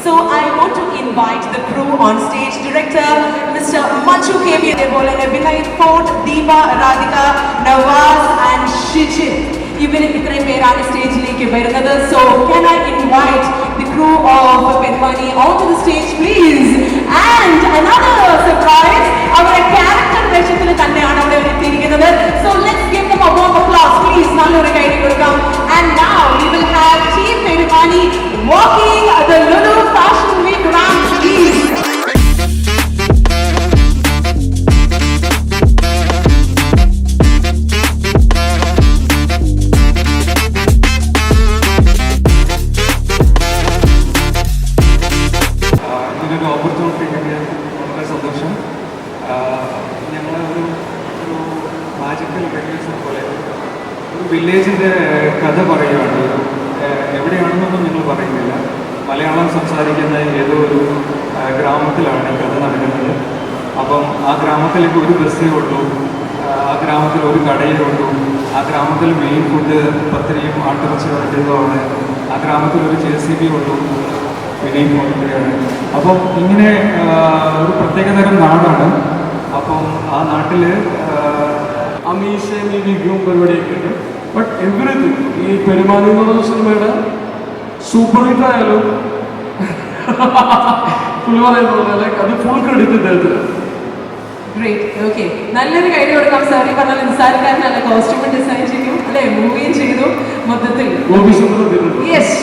So I want to invite the crew on stage. Director Mr. Manchu KB, അതേപോലെ Vinay Fort, Deepa, Radhika, Nawaz and Shijit. ഇവർ ഇത്രയും പേരാണ് സ്റ്റേജിലേക്ക് വരുന്നത് so can I invite വില്ലേജിന്റെ കഥ പറയുകയാണ് എവിടെയാണെന്നൊന്നും നിങ്ങൾ പറയുന്നില്ല. മലയാളം സംസാരിക്കുന്ന ഏതോ ഒരു ഗ്രാമത്തിലാണ് കഥ നടക്കുന്നത്. അപ്പം ആ ഗ്രാമത്തിലേക്ക് ഒരു ബസ്സേ ഉള്ളൂ. ആ, ഗ്രാമത്തിൽ ഒരു കടയേ ഉള്ളൂ. ആ ഗ്രാമത്തിൽ മെയിൻ ഫുഡ് പത്തിരിയും ആട്ടിറച്ചി ഇടുന്നതാണ്. ആ ഗ്രാമത്തിൽ ഒരു ജെ സി ബി ഉള്ളൂ. വിനയ് മോഹൻകയാണ് അപ്പം ഇങ്ങനെ ഒരു പ്രത്യേകതരം നാടാണ്. അപ്പം ആ നാട്ടിൽ അമീഷ് വിഗ്ഗും പരിപാടിയൊക്കെ ഉണ്ട്. ബട്ട് എവറിഥിങ് ഈ പെരുമാനി എന്ന് പറയുന്ന സിനിമയുടെ സൂപ്പർ ഹിറ്റ് ആയാലും പുള്ളി പറയുന്നത് പോലെ അത് ഫുൾ ക്രെഡിറ്റ് ഇദ്ദേഹത്തിന്. നല്ലൊരു കൈ കൊടുക്കാം സാർ ഈ പറഞ്ഞ നിസ്സാരക്കാരനല്ല. കോസ്റ്റ്യൂം ഡിസൈൻ ചെയ്തു അല്ലെ? മൂവിയും ചെയ്തു മൊത്തത്തിൽ. Yes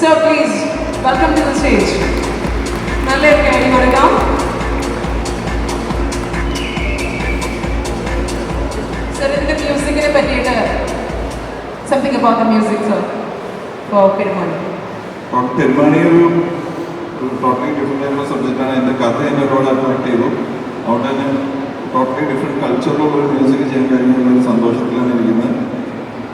so please welcome to the stage നല്ലൊരു കൈ കൊടുക്കാം something about the music sir for Perumani Perumani ഒരു ടോട്ടലി ഡിഫറെന്റ് ആയിട്ടുള്ള സബ്ജക്റ്റാണ് എന്റെ കഥ എന്നെ ഒരുപാട് അട്രാക്ട് ചെയ്തു അതുകൊണ്ട് തന്നെ ടോട്ടലി ഡിഫറെന്റ് കൾച്ചറിലുള്ള ഒരു മ്യൂസിക് ചെയ്യാൻ കഴിഞ്ഞുള്ള സന്തോഷത്തിലാണ് ഇരിക്കുന്നത്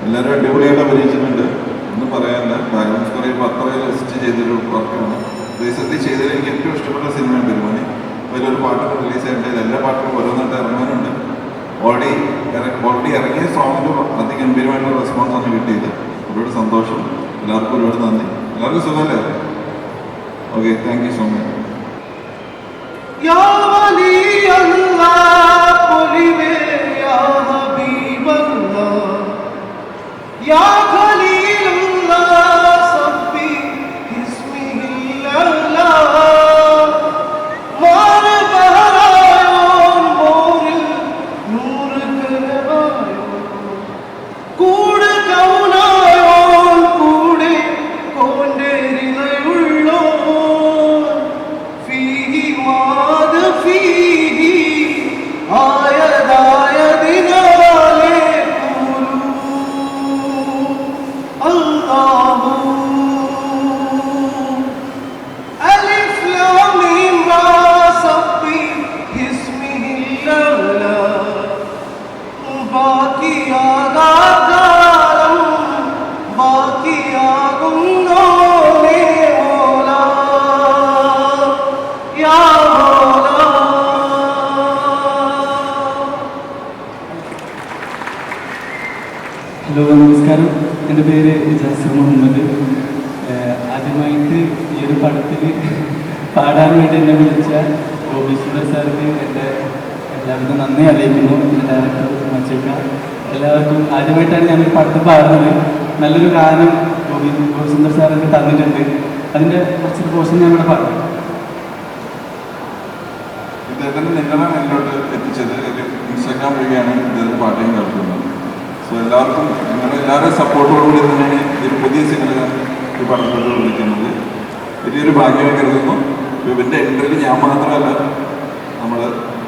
എല്ലാവരും അടിപൊളിയായിട്ട് അഭിനയിച്ചിട്ടുണ്ട് ഒന്നും പറയാനില്ല. ബാലൻസ് കുറേ പത്രയിൽ ലിസ്റ്റ് ചെയ്തൊരു വർക്കാണ് ദേശത്തിൽ ചെയ്തതിൽ എനിക്ക് ഏറ്റവും ഇഷ്ടപ്പെട്ട സിനിമയാണ് പെരുമാണി അതിലൊരു പാട്ട് റിലീസ് ചെയ്യേണ്ടത് എല്ലാ പാട്ടും ഓരോന്നായിട്ട് ഇറങ്ങാനുണ്ട്. ഓൾറെഡി ഓൾറെഡി ഇറങ്ങിയ സോങ്ങിന് അതിഗംഭീരമായിട്ടുള്ള റെസ്പോൺസ് ആണ് കിട്ടിയത്. ഒരുപാട് സന്തോഷം. എല്ലാവർക്കും ഒരുപാട് നന്ദി. എല്ലാവർക്കും സുഖമല്ലേ? Okay thank you so much يا എന്റെ പേര് ജാസിർ മുഹമ്മദ്. ആദ്യമായിട്ട് ഈ ഒരു പടത്തിൽ പാടാൻ വേണ്ടി എന്നെ വിളിച്ച ഗോപി സുന്ദർ സാറിന് എന്റെ എല്ലാവർക്കും നന്ദി അറിയിക്കുന്നു. എന്റെ ഡയറക്ടർ മച്ചക്ക എല്ലാവർക്കും ആദ്യമായിട്ടാണ് ഞാൻ ഈ പടത്തിൽ പാടുന്നത്. നല്ലൊരു ഗാനം ഗോപി ഗോപിസുന്ദർ സാർ എനിക്ക് തന്നിട്ടുണ്ട്. അതിന്റെ കുറച്ച് പോർഷൻ ഞാൻ ഇവിടെ പറഞ്ഞു ഇദ്ദേഹത്തിന് നിങ്ങളാണ് എന്നോട് എത്തിച്ചത്. ഇൻസ്റ്റാഗ്രാം വഴിയാണ് ഇദ്ദേഹം പാട്ടും കേൾക്കുന്നത്. സോ എല്ലാവർക്കും നിങ്ങളുടെ എല്ലാവരുടെയും സപ്പോർട്ടോടുകൂടി തന്നെയാണ് ഒരു പുതിയ സിനിമ ഈ പടത്തോട് വിളിക്കുന്നത് വലിയൊരു ഭാഗ്യമായി കരുതുന്നു. ഇവന്റെ എൻട്രിയിൽ ഞാൻ മാത്രമല്ല നമ്മൾ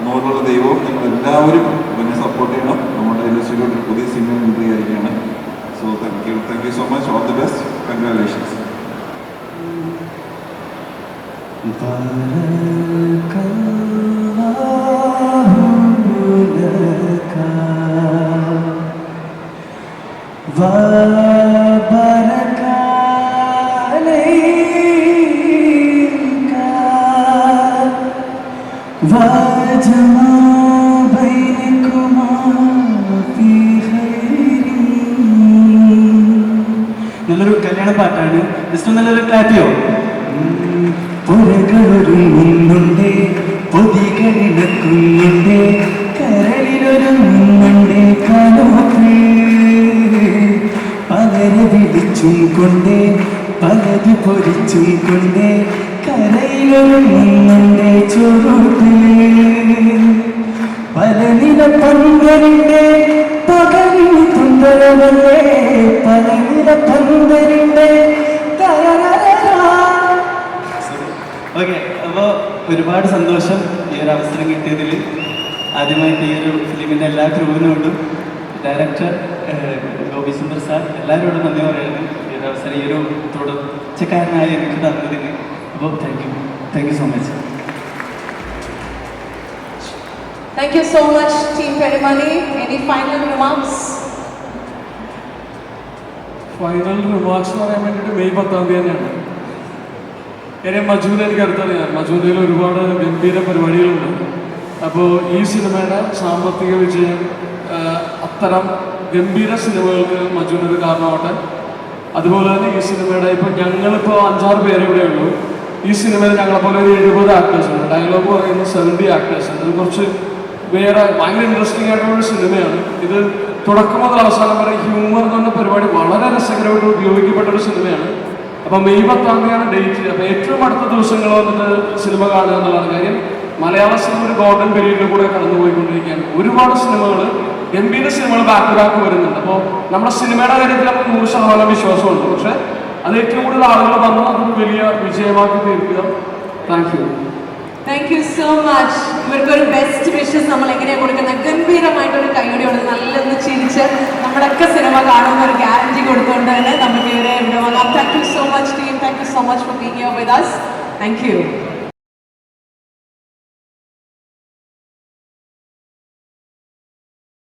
മുകളിലുള്ള ദൈവവും നിങ്ങൾ എല്ലാവരും ഇവനെ സപ്പോർട്ട് ചെയ്യണം. നമ്മുടെ ഇൻഡസ്ട്രിയിലോട്ട് പുതിയ സിനിമ എൻട്രി ആയിരിക്കുകയാണ്. So thank you thank you so much all the best congratulations നല്ലൊരു കല്യാണ പാട്ടാണ്. ജസ്റ്റ് നല്ലൊരു ക്ലാപ്പിയോ പുരകളൊരുങ്ങുന്നുണ്ട് പൊതികളിണക്കുന്നുണ്ട് വിളിച്ചും കൊണ്ട് പലത് പൊരിച്ചും കൊണ്ട് കരയിലൊരുങ്ങുന്നുണ്ട് ചുരുട്ട് പല നില പകലിന് തുന്തരവല്ലേ പല നില ഓക്കെ അപ്പോൾ ഒരുപാട് സന്തോഷം ഈ ഒരു അവസരം കിട്ടിയതിൽ ആദ്യമായിട്ട് ഈ ഒരു ഫിലിമിന്റെ എല്ലാ ക്രൂവിനോടും ഡയറക്ടർ ഗോപി സുന്ദർ സാർ എല്ലാവരോടും നന്ദി പറയുന്നു. ഈ ഒരു അവസരം ഈ ഒരു തുടർച്ചക്കാരനായി എനിക്ക് തന്നതിന് അപ്പോൾ thank you thank you so much Thank you so much, Team Perimani. Any final remarks? Final remarks എന്ന് പറയാൻ വേണ്ടിയിട്ട് മെയ് പത്താം തീയതി തന്നെയാണ്. കാര്യം മജൂദ് എനിക്ക് അടുത്തറിയാം. മജൂദയിൽ ഒരുപാട് ഗംഭീര പരിപാടികളുണ്ട്. അപ്പോൾ ഈ സിനിമയുടെ സാമ്പത്തിക വിജയം അത്തരം ഗംഭീര സിനിമകൾക്ക് മജുവിനൊരു കാരണമാവട്ടെ. അതുപോലെ തന്നെ ഈ സിനിമയുടെ ഇപ്പം ഞങ്ങളിപ്പോൾ അഞ്ചാറ് പേരെ ഇവിടെ ഉള്ളൂ. ഈ സിനിമയിൽ ഞങ്ങളെപ്പോലെ ഒരു എഴുപത് ആക്ടേഴ്സ് ഉണ്ട്. ഡയലോഗ് പറയുന്ന സെവന്റി ആക്ടേഴ്സ് ഉണ്ട്. കുറച്ച് വേറെ ഭയങ്കര ഇൻട്രസ്റ്റിംഗ് ആയിട്ടുള്ള സിനിമയാണ്. ഇത് തുടക്കം മുതൽ അവസാനം വരെ ഹ്യൂമർ എന്ന് പറഞ്ഞ പരിപാടി വളരെ രസകരമായിട്ട് ഉപയോഗിക്കപ്പെട്ട ഒരു സിനിമയാണ്. അപ്പം മെയ് പത്താം തീയതിയാണ് ഡേറ്റ് അപ്പം ഏറ്റവും അടുത്ത ദിവസങ്ങൾ വന്നിട്ട് സിനിമ കാണുക എന്നുള്ളതാണ് കാര്യം. മലയാള സിനിമ ഒരു ഗോൾഡൻ പീരീഡിൽ കൂടെ കടന്നുപോയിക്കൊണ്ടിരിക്കുകയാണ്. ഒരുപാട് സിനിമകൾ ഗംഭീര സിനിമകൾ ബാക്ക് ടു ബാക്ക് വരുന്നുണ്ട്. അപ്പോൾ നമ്മുടെ സിനിമയുടെ കാര്യത്തിൽ നമുക്ക് നൂറ് ശതമാനം വിശ്വാസമുണ്ട്. പക്ഷെ അത് ഏറ്റവും കൂടുതൽ ആളുകൾ വന്ന് അതൊരു വലിയ വിജയമാക്കി തീർക്കുക. Thank you thank you so much ഇവർക്ക് ഒരു ബെസ്റ്റ് വിഷസ് നമ്മൾ എങ്ങനെയാണ് കൊടുക്കുന്നത്? ഗംഭീരമായിട്ടൊരു കൈയോടെയോട് നല്ലൊന്ന് ചിരിച്ച് നമ്മുടെയൊക്കെ സിനിമ കാണുന്ന ഒരു ഗ്യാരണ്ടി കൊടുത്തുകൊണ്ട് തന്നെ നമുക്ക് ഇവിടെ thank you so much team thank you so much for being here with us thank you